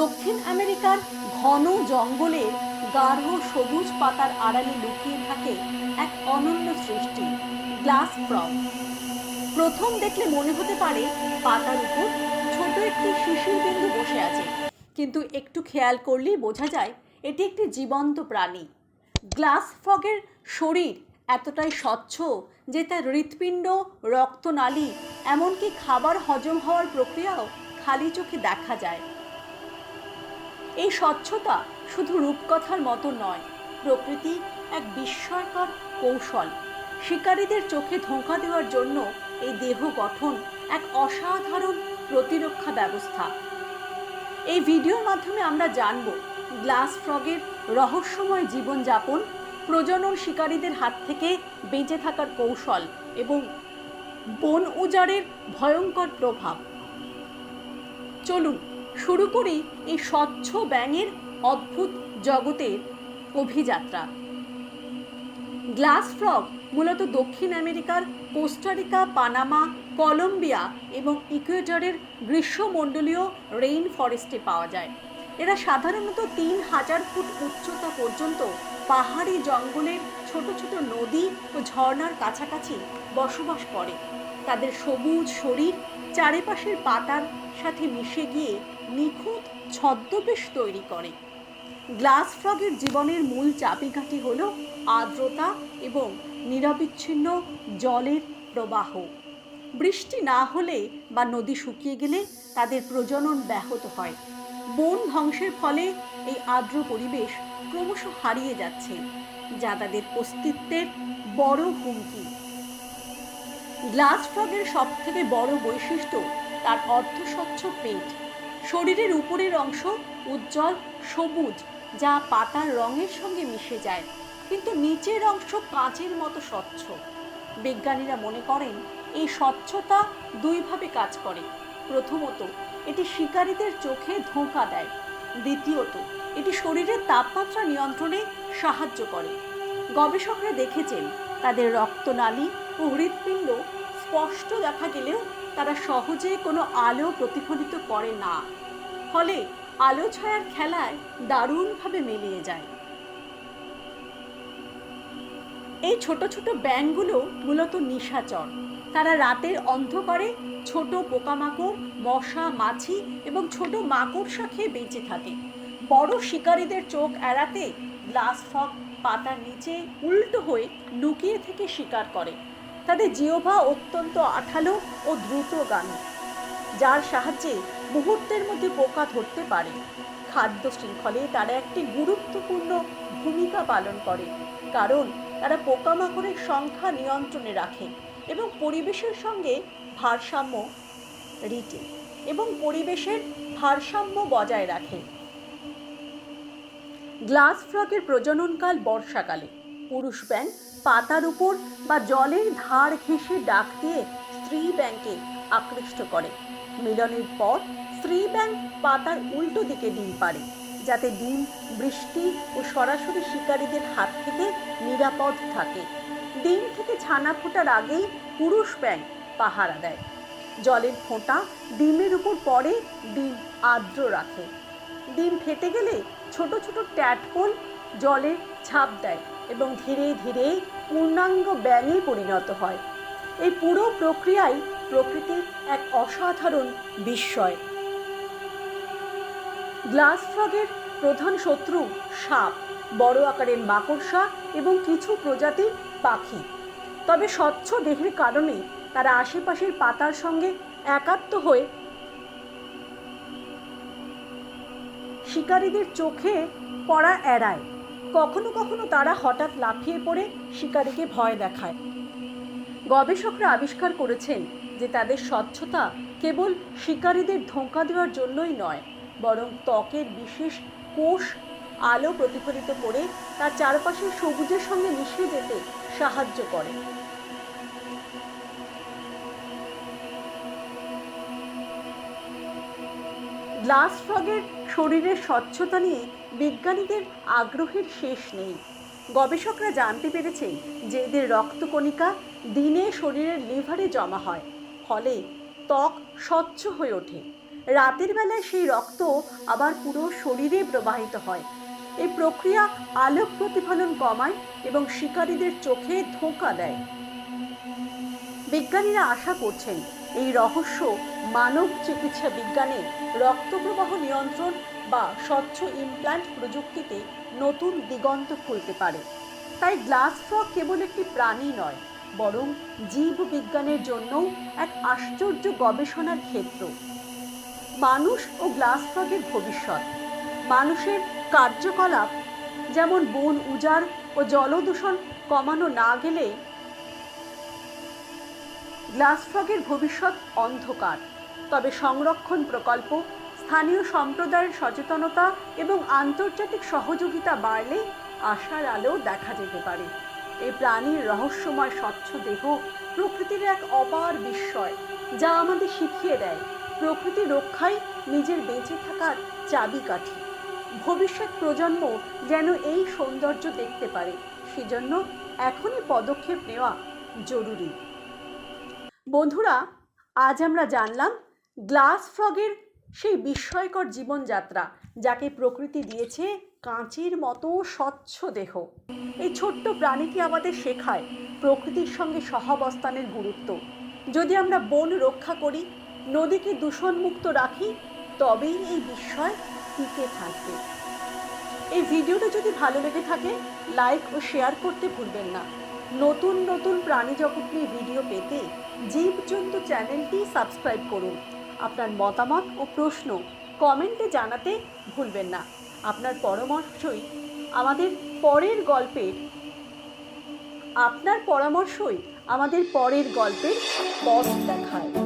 দক্ষিণ আমেরিকার ঘন জঙ্গলে গাঢ় সবুজ পাতার আড়ালে লুকিয়ে থাকে এক অনন্য সৃষ্টি, গ্লাস ফ্রগ প্রথম দেখলে মনে হতে পারে পাতার উপর ছোট একটি শিশির বিন্দু বসে আছে, কিন্তু একটু খেয়াল করলেই বোঝা যায় এটি একটি জীবন্ত প্রাণী। গ্লাস ফ্রগের শরীর এতটাই স্বচ্ছ যে তার হৃৎপিণ্ড, রক্তনালী, এমনকি খাবার হজম হওয়ার প্রক্রিয়াও খালি চোখে দেখা যায়। এই স্বচ্ছতা শুধু রূপকথার মতো নয়, প্রকৃতি এক বিস্ময়কর কৌশল। শিকারীদের চোখে ধোঁকা দেওয়ার জন্য এই দেহ গঠন এক অসাধারণ প্রতিরক্ষা ব্যবস্থা। এই ভিডিওর মাধ্যমে আমরা জানব গ্লাস ফ্রগের রহস্যময় জীবনযাপন, প্রজনন শিকারীদের হাত থেকে বেঁচে থাকার কৌশল এবং বন উজাড়ের ভয়ঙ্কর প্রভাব। চলুন শুরু করি এই স্বচ্ছ ব্যাঙের অদ্ভুত জগতের অভিযাত্রা। গ্লাস ফ্রগ মূলত দক্ষিণ আমেরিকার কোস্টারিকা, পানামা, কলম্বিয়া এবং ইকুয়েটরের গ্রীষ্মমণ্ডলীয় রেইন ফরেস্টে পাওয়া যায়। এরা সাধারণত তিন হাজার ফুট উচ্চতা পর্যন্ত পাহাড়ি জঙ্গলের ছোট ছোট নদী ও ঝর্ণার কাছাকাছি বসবাস করে। তাদের সবুজ শরীর, চারিপাশের পাতার সাথে মিশে গিয়ে নিখুঁত ছদ্মবেশ তৈরি করে। গ্লাস ফ্রগের জীবনের মূল চাবিকাঠি হল আর্দ্রতা এবং নিরবিচ্ছিন্ন জলের প্রবাহ। বৃষ্টি না হলে বা নদী শুকিয়ে গেলে তাদের প্রজনন ব্যাহত হয়। বন ধ্বংসের ফলে এই আর্দ্র পরিবেশ ক্রমশ হারিয়ে যাচ্ছে, যা তাদের অস্তিত্বের বড় হুমকি। গ্লাস ফ্রগের সব থেকে বড় বৈশিষ্ট্য তার অর্ধস্বচ্ছ পেট। শরীরের উপরের অংশ উজ্জ্বল, সবুজ, যা পাতার রঙের সঙ্গে মিশে যায়, কিন্তু নিচের অংশ কাঁচের মতো স্বচ্ছ। বিজ্ঞানীরা মনে করেন, এই স্বচ্ছতা দুইভাবে কাজ করে। প্রথমত, এটি শিকারীদের চোখে ধোঁকা দেয়। দ্বিতীয়ত, এটি শরীরের তাপমাত্রা নিয়ন্ত্রণে সাহায্য করে। গবেষকরা দেখেছেন, তাদের রক্তনালী ও হৃৎপিণ্ড স্পষ্ট দেখা গেলেও তারা সহজে কোনো আলো প্রতিফলিত করে না। ফলে আলো ছায়ার খেলায় দারুণভাবে মিলিয়ে যায়। এই ছোট ছোট ব্যাঙগুলো মূলত নিশাচর। তারা রাতের অন্ধকারে ছোট পোকামাকড়, মশা, মাছি এবং ছোট মাকড়সা খেয়ে বেঁচে থাকে। বড় শিকারীদের চোখ এড়াতে গ্লাস ফগ পাতার নিচে উল্টো হয়ে লুকিয়ে থেকে শিকার করে। তাদের জিওভা অত্যন্ত আঠালো ও দ্রুতগামী, যার সাহায্যে মুহূর্তের মধ্যে পোকা ধরতে পারে। খাদ্য শৃঙ্খলে তারা একটি গুরুত্বপূর্ণ ভূমিকা পালন করে, কারণ তারা পোকামাকড়ের সংখ্যা নিয়ন্ত্রণে রাখে এবং পরিবেশের সঙ্গে ভারসাম্য রিটে এবং পরিবেশের ভারসাম্য বজায় রাখে। গ্লাস ফ্রগের প্রজননকাল বর্ষাকালে। পুরুষ ব্যাঙ পাতার উপর বা জলের ধার ঘেঁষে ডাক দিয়ে স্ত্রী ব্যাংকে আকৃষ্ট করে। মিলনের পর স্ত্রী ব্যাংক পাতার উল্টো দিকে ডিম পারে যাতে ডিম, বৃষ্টি ও সরাসরি শিকারীদের হাত থেকে নিরাপদ থাকে। ডিম থেকে ছানা ফোটার আগেই পুরুষ ব্যাংক পাহারা দেয়। জলের ফোঁটা ডিমের উপর পড়ে, ডিম আর্দ্র রাখে। ডিম ফেটে গেলে ছোট ছোট ট্যাটপোল জলে ছাপ দেয়। এবং ধীরে ধীরে পূর্ণাঙ্গ ব্যাঙে পরিণত হয়। এই পুরো প্রক্রিয়াই প্রকৃতির এক অসাধারণ বিস্ময়। গ্লাস ফ্রগের প্রধান শত্রু সাপ, বড় আকারের মাকড়সা এবং কিছু প্রজাতির পাখি। তবে স্বচ্ছ দেহের কারণে তারা আশেপাশের পাতার সঙ্গে একাত্ম হয়ে শিকারীদের চোখে পড়া এড়ায়। কখনো কখনো তারা হঠাৎ লাফিয়ে পড়ে শিকারীকে ভয় দেখায়। গবেষকরা আবিষ্কার করেছেন যে তাদের স্বচ্ছতা কেবল শিকারীদের ধোঁকা দেওয়ার জন্যই নয়, বরং ত্বকের বিশেষ কোষ আলো প্রতিফলিত করে তার চারপাশের সবুজের সঙ্গে মিশে যেতে সাহায্য করে। গ্লাস ফ্রগের শরীরের স্বচ্ছতা নিয়ে বিজ্ঞানীদের আগ্রহের শেষ নেই। গবেষকরা জানতে পেরেছেন যে এদের রক্তকণিকা দিনে শরীরের লিভারে জমা হয়, ফলে ত্বক স্বচ্ছ হয়ে ওঠে। রাতের বেলায় সেই রক্ত আবার পুরো শরীরে প্রবাহিত হয়। এই প্রক্রিয়া আলোক প্রতিফলন কমায় এবং শিকারীদের চোখে ধোঁকা দেয়। বিজ্ঞানীরা আশা করছেন এই রহস্য মানব চিকিৎসা বিজ্ঞানে রক্তপ্রবাহ নিয়ন্ত্রণ বা স্বচ্ছ ইমপ্ল্যান্ট প্রযুক্তিতে নতুন দিগন্ত খুলতে পারে। তাই গ্লাস ফ্রগ কেবল একটি প্রাণী নয়, বরং জীব বিজ্ঞানের জন্যও এক আশ্চর্য গবেষণার ক্ষেত্র। মানুষ ও গ্লাস ফ্রগের ভবিষ্যৎ। মানুষের কার্যকলাপ, যেমন বন উজাড় ও জলদূষণ কমানো না গেলে গ্লাস ফ্রগের ভবিষ্যৎ অন্ধকার, তবে সংরক্ষণ প্রকল্প, স্থানীয় সম্প্রদায়ের সচেতনতা এবং আন্তর্জাতিক সহযোগিতা বাড়লে আশার আলো দেখা যেতে পারে। এই প্রাণীর রহস্যময় স্বচ্ছ দেহ প্রকৃতির এক অপার বিস্ময়, যা আমাদের শিখিয়ে দেয় প্রকৃতি রক্ষাই নিজের বেঁচে থাকার চাবিকাঠি। ভবিষ্যৎ প্রজন্ম যেন এই সৌন্দর্য দেখতে পারে, সেজন্য এখনই পদক্ষেপ নেওয়া জরুরি। বন্ধুরা, আজ আমরা জানলাম গ্লাস ফ্রগের সেই বিস্ময়কর জীবনযাত্রা, যাকে প্রকৃতি দিয়েছে কাঁচের মতো স্বচ্ছ দেহ। এই ছোট্ট প্রাণীটি আমাদের শেখায় প্রকৃতির সঙ্গে সহাবস্থানের গুরুত্ব। যদি আমরা বন রক্ষা করি, নদীকে দূষণমুক্ত রাখি, তবেই এই বিস্ময় টিকে থাকবে। এই ভিডিওটা যদি ভালো লেগে থাকে, লাইক ও শেয়ার করতে ভুলবেন না। নতুন নতুন প্রাণী জগৎ নিয়ে ভিডিও পেতে জীবজন্তু চ্যানেলটি সাবস্ক্রাইব করুন। আপনার মতামত ও প্রশ্ন কমেন্টে জানাতে ভুলবেন না। আপনার পরামর্শই আমাদের পরের গল্পের, আপনার পরামর্শই আমাদের পরের গল্পের পথ দেখায়।